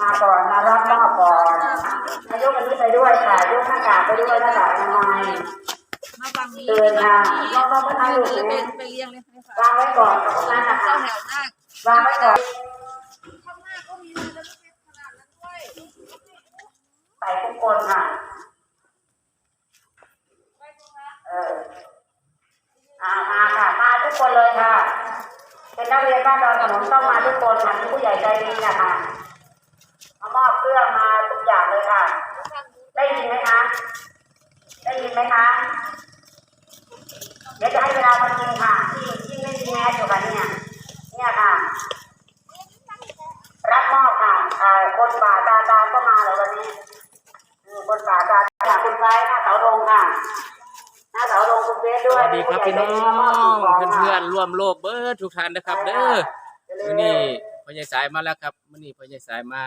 มาก่อนมารับมอบก่อนนายกอันนี้ไปด้วยค่ะยกหน้ากากไปด้วยหน้ากากอนามัยมาฟังนี้เดินมาลองลองไปทางเออื่นไปนะไปเรียงเลยค่ะวางไว้ก่อนนั้นนะเจ้าคะแถวหน้าวางไว้ก่อนข้างหน้าก็มีเลยแล้วก็เป็นขนาดนั้นด้วยใส่ทุกคนค่ะเอออ่ามาค่ะมาทุกคนเลยค่ะเป็นนักเรียนบ้านดอนขนมต้องมาทุกคนค่ะผู้ใหญ่ใจดีนะคะมามอบเครื่องมาทุกอย่างเลยค่ะ ได้ยินไหมคะ ได้ยินไหมคะ เดี๋ยวจะให้เวลาคนจริงค่ะ ที่ที่ไม่มีแมสอยู่ค่ะเนี่ย เนี่ยค่ะ รับมอบค่ะอ่า คนป่าตาตาก็มาเลยวันนี้อืมคนป่าตาตาคุณไว้หน้าเสาธงค่ะหน้าเสาธงคุณเบสสด้วยวัสดีครับพี่น้องผู้ใหญ่ใจดีมามบสิ่งขเพื่อนค่ะๆร่วมโลกเบิร์ทุกท่านนะครับ เด้อมื้อนี้พ่อใหญ่สายมาแล้วครับมื้อนี้พ่อใหญ่สายมา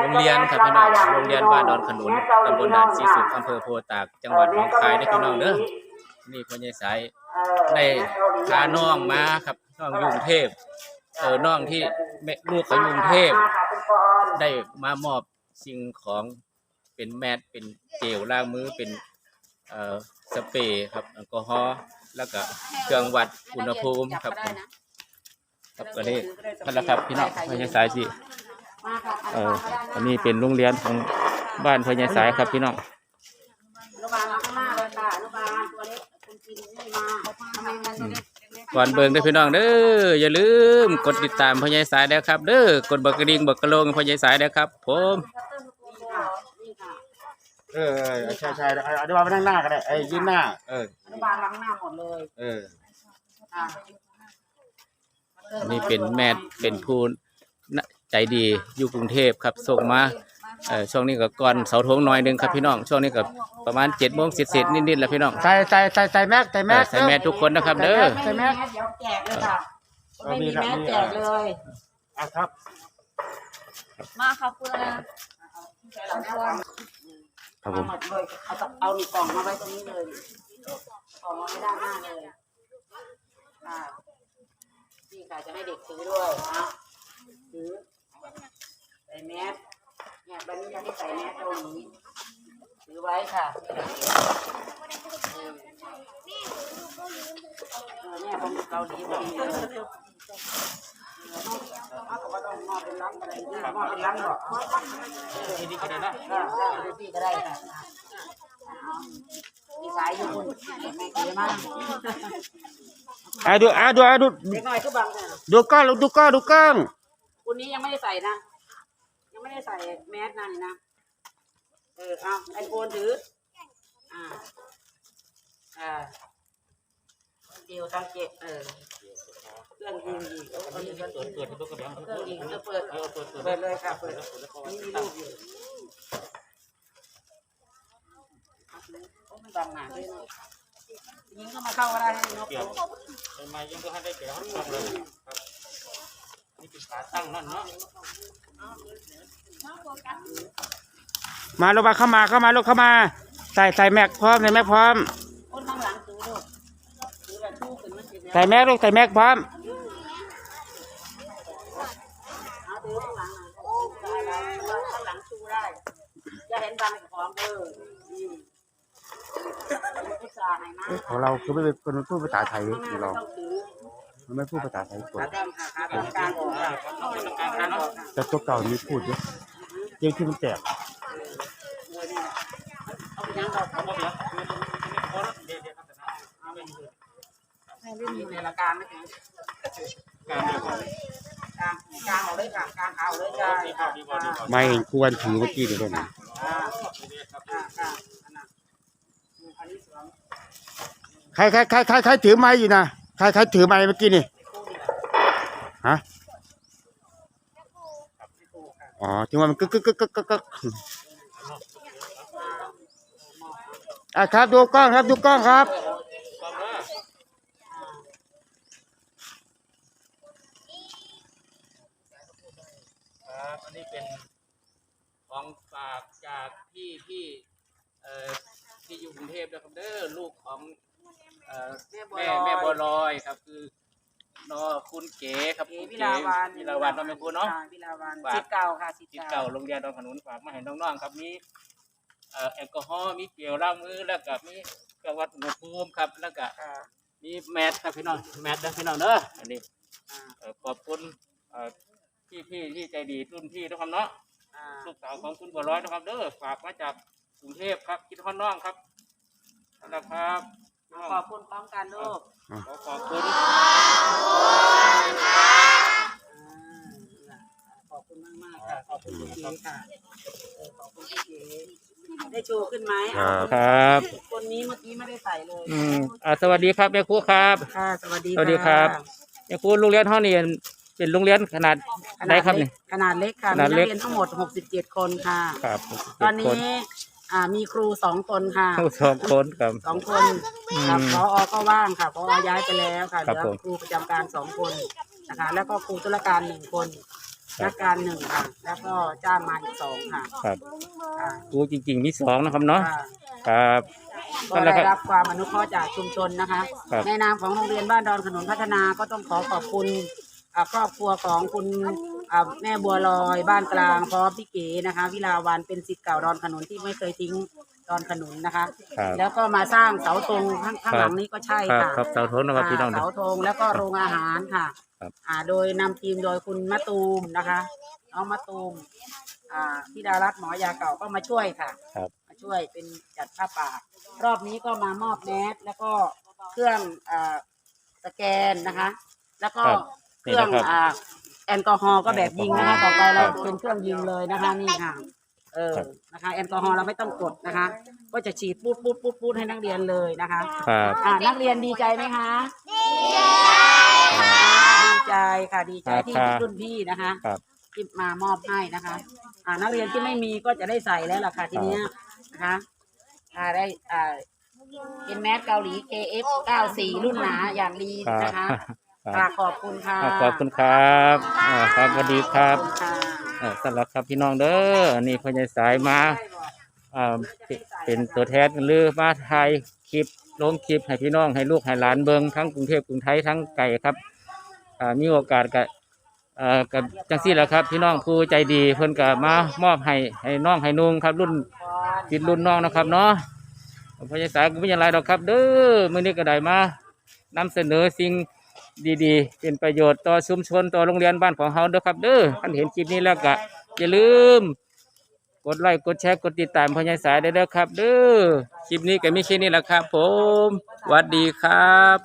โรงเรียนครับพี่น้องโรงเรียนบ้านดอนขนุนตำบลด่านสีสุขอำเภอโพตากจังหวัดหนองคายเด้อพี่น้องเด้อนี่พ่อใหญ่สายได้พาน้องมาครับน้องอยู่กรุงเทพ เออน้องที่แม่ลูกขอยู่กรุงเทพได้มามอบสิ่งของเป็นแมสเป็นเจลล้างมือเป็นเอ่อสเปรย์ครับแอลกอฮอล์แล้วก็เครื่องวัดอุณหภูมิครับผมครับก็นี่นั่นแหละครับพี่น้องพญาสายสิเอ่ออันนี้เป็นโรงเรียนของบ้านพญาสายครับพี่น้อง กเล็กก่อนเบิ่งเด้อพี่น้องเด้ออย่าลืมกดติดตามพญาสายแล้วครับเด้อกดเบิกกระดิ่งเบิกกระโหลกพญาสายแล้วครับ ผมนี่ค่ะนี่ค่ะเออเออใช่ใช่เอาเอาเดี๋ยวมาไปนั่งหน้าก็ได้ไอ้ยยืนหน้า เออ อนุบาลล้างหน้าหมดเลยเออค่ะอันนี้เป็นแมสเป็นผู้น่ะใจดีอยู่กรุงเทพครับส่งมา เอ่อช่วงนี้ก็ก่อนเสาธงหน่อยหนึงครับพี่น้องช่วงนี้ก็ประมาณเจ็ดโมงเสร็จๆนิดๆแล้วพี่น้องใส่ใส่ใส่ใส่แม็กใส่แม็กใส่แมสทุกคนนะครับเด้อใส่แมสเดี๋ยวแจกเลยค่ะไม่มีแมสแจกเลย อะครับ มาขอบคุณนะเอาแนวกล่องครับผม เอาหมดเลยเอาตะเอานี่กล่องมาไว้ตรงนี้เลยกล่องมาไว้ด้านหน้าเลยค่ะนี่ค่ะจะให้เด็กถือด้วยนะถือใส่แมสเนี่ ยบันนี้จะให้ใส่แมสตรงนี้ถือไว้ค่ะเออเออเนี่ยผมอยู่เกาหลีพอดีเลยเอาก็บ่ต้องมอบเป็นลังอะไรนี่มอบเป็นลังบอกนี่ก็ได้นะได้ได้พี่ก็ได้ค่ะมีสายอยู่คุณไม่เกี่ยมากอะดูอะดูอะดูเด็กน้อยก็บังเนี่ยดูกล้องดูกล้องดูกล้องคุณนี้ยังไม่ได้ใส่นะยัง ไม่ได้ใส่แมสนั่นนะ เออ เอาไอโฟนถือ อ่า อ่าเดียวตั้งเจ็บเออ เครื่องยิงอีกเอาเอาอีกเครื่องยิงเครื่องเปิดเปิดเลยค่ะ เปิดนี่มีรูปอยู่โอ้มันบังหนาด้วยเนอะยิงเข้ามาเข้าก็ได้ให้นกเขามายังก็ให้ได้แก่ห้งเลยนี่เป็นขาตั้งนั่นเนาะ มาลูกมาเข้ามาเข้ามาลูกเข้ามา ใส่ใส่แม็กพร้อมใส่แม็กพร้อมคนข้างหลังถือลูกถือแบบชูขึ้นมันสิเนี่ยใส่แม็กลูกใส่แม็กพร้อมเอาถือข้างหลังอะได้ได้ข้างหลังชูได้จะเห็นบังของเอออืมพิซาไหนมาเอ้ยของเราคือไม่เป็นคนพูดภาษาไทยข้างหขน้าองไม่เราต้องถือมันไม่พูดภาษาไทยกดขา แต่ตัวเก่ามีพูดเยอะเยังที่มันแตกเออนี่เอาไปยังดอกเอาไปยังให้เล่นละกางนะถึงกางกางกางเอาเลยค่ะกางเอาเลยจ้าไม่เห็นควรถือเมื่อกี้เดี๋ยวก่อนะใครใครใครใครใครถือไม้อยู่นะใครใครถือไม้เมื่อกี้นี่ฮะ อ๋อที่ว่ามันกึกกึกกึกกึกกึกกึกอะครับดูกล้องครับดูกล้องครับครับอันนี้เป็นของฝากจากพี่พี่เอ่อที่อยู่กรุงเทพนะครับเด้อลูกของเอ่อแม่แม่บัวลอยครับคือ เนาะคุณเก๋ครับเก๋คุณวิลาวันวิลาวันเนาะแม่ครูเนาะ ค่วิลาวันฝาก สิทธิ์เก่าค่ะสิทธิ์สิทธิ์เก่าเก่าโรงเรียนดอนขนุนฝากมาให้น้องๆครับมีเอ่อแอลกอฮอล์มีเกลียวล้างมือแล้วก็มีกระวัดอุณหภูมิครับแล้วก็ค่ะมีแมสครับพี่น้องแมสนะพี่น้องเด้ออันนี้อ่าเอ่อขอบคุณเอ่อพี่พี่ที่ใจดีรุ่นพี่ทุกคนเนาะ อ่าลูกสาวของคุณบัวร้อยนะครับเด้อฝากมาจากกรุงเทพครับคิดฮอนน้องครับนะครับน้อง ขอบคุณพร้อมกันลูกขอขอบคุณอ่าขอบคุณมากมากๆค่ะ ขอบคุณพี่เก๋ค่ะเออขอบคุณพี่เก๋ได้โชว์ขึ้นไหมครับครับ คนนี้เมื่อกี้ไม่ได้ใส่เลย อืมอ่าสวัสดีครับแม่ครูครับ ค่ะ สวัสดีสวัสดีครับแม่ครูโรงเรียนห้องนี่เป็นโรงเรียนขนาดขไหนนาดครับเล็นี่กขนาดเล็กค่ะขมีนานัดกเล็กเรียนทั้งหมด 67 คนค่ะ ครับตอนคนี้ อ่ามีครูสองคนค่ะสองคนครับสองคนครับอืมพอก็ว่างค่ะพอย้ายไปแล้วค่ะเหครับลือผมครูประจำการสองคนนะคะ แล้วก็ครูตุลาการหนึ่งคนครับนักการหนึ่งค่ะ แล้วก็จ้างมาอีกสองค่ะครับค่ะครูจริง ๆ มีสองนะครับเนาะค่ะครับก็ได้รับความอนุเคราะห์จากชุมชนนะคะครับในนามของโรงเรียนบ้านดอนขนุนพัฒนาก็ต้องขอขอบคุณอ่าครอบครัวของคุณ อ่าแม่บัวลอยบ้านกลางพร้อมพี่เก๋นะคะ วิลาวันเป็นสิทธิ์เก่าดอนขนุนที่ไม่เคยทิ้งดอนขนุนนะคะ ครับแล้วก็มาสร้างเสาตรงข้างข้างหลังนี้ก็ใช่ครับค่ะครับเสาทนนะครับพี่น้องาเสาธงแล้วก็โรงอาหารค่ะครับอ่าโดยนำทีมโดยคุณมะตูมนะคะน้องมะตูมอ่าพี่ดารัตน์หมอยาเก่าก็มาช่วยค่ะครับ มาช่วยเป็นจัดผ้าป่า รอบนี้ก็มามอบแมสแล้วก็เครื่องอ่าสแกนนะคะ แล้วก็ครับเครื่องนี่นะครับ อ่า แอลกอฮอล์ก็แบบยิงนะคะต่อไปเราครับเป็นเครื่องยิงเลยนะคะนี่ค่ะ เออครับนะคะแอลกอฮอล์เราไม่ต้องกดนะคะ ก็จะฉีดปุ๊ดปุ๊ดปุ๊ดปุ๊ดให้นักเรียนเลยนะคะครับอ่านักเรียนดีใจไหมคะดีใจค่ะดีใจที่ครับรุ่นพี่นะคะครับที่มามอบให้นะคะอ่านักเรียนที่ไม่มีก็จะได้ใส่แล้วล่ะค่ะทีเนี้ยนะคะอ่าได้อ่าเป็นแมสเกาหลี KF 94รุ่นหนาอย่างดีครับนะคะ ครับค่ะขอบคุณค่ะขอบคุณครับอ่าครับสวัสดีครับขอณค่ะเอ่อสำหรับครับพี่น้องเด้ออันนี้พ่อใหญ่สายมาอ่าเป็นเป็นตัวแทนหรือมาถ่ายคลิปลงคลิปให้พี่น้องให้ลูกให้หลานเบิงทั้งกรุงเทพกรุงไทยทั้งไก่ครับอ่ามีโอกาสกับเอ่อกับจังซี่แหละครับ พี่น้องผู้ใจดีเพิ่นก็มามอบให้ให้น้องให้นุ่งครับ รุ่นติดรุ่นน้องนะครับเนาะพ่อใหญ่สายก็ไม่ยังไรดอกครับ เด้อมื้อนี้ก็ได้มานำเสนอสิ่ง ดีๆ เป็นประโยชน์ต่อชุมชนต่อโรงเรียนบ้านของเฮาเด้อครับ เด้อท่านเห็นคลิปนี้แล้วก็อย่าลืม กดไลค์กดแชร์กดติดตามพญายสายได้เด้อครับ เด้อคลิปนี้ก็มีแค่นี้แหละครับ ผมสวัสดีครับ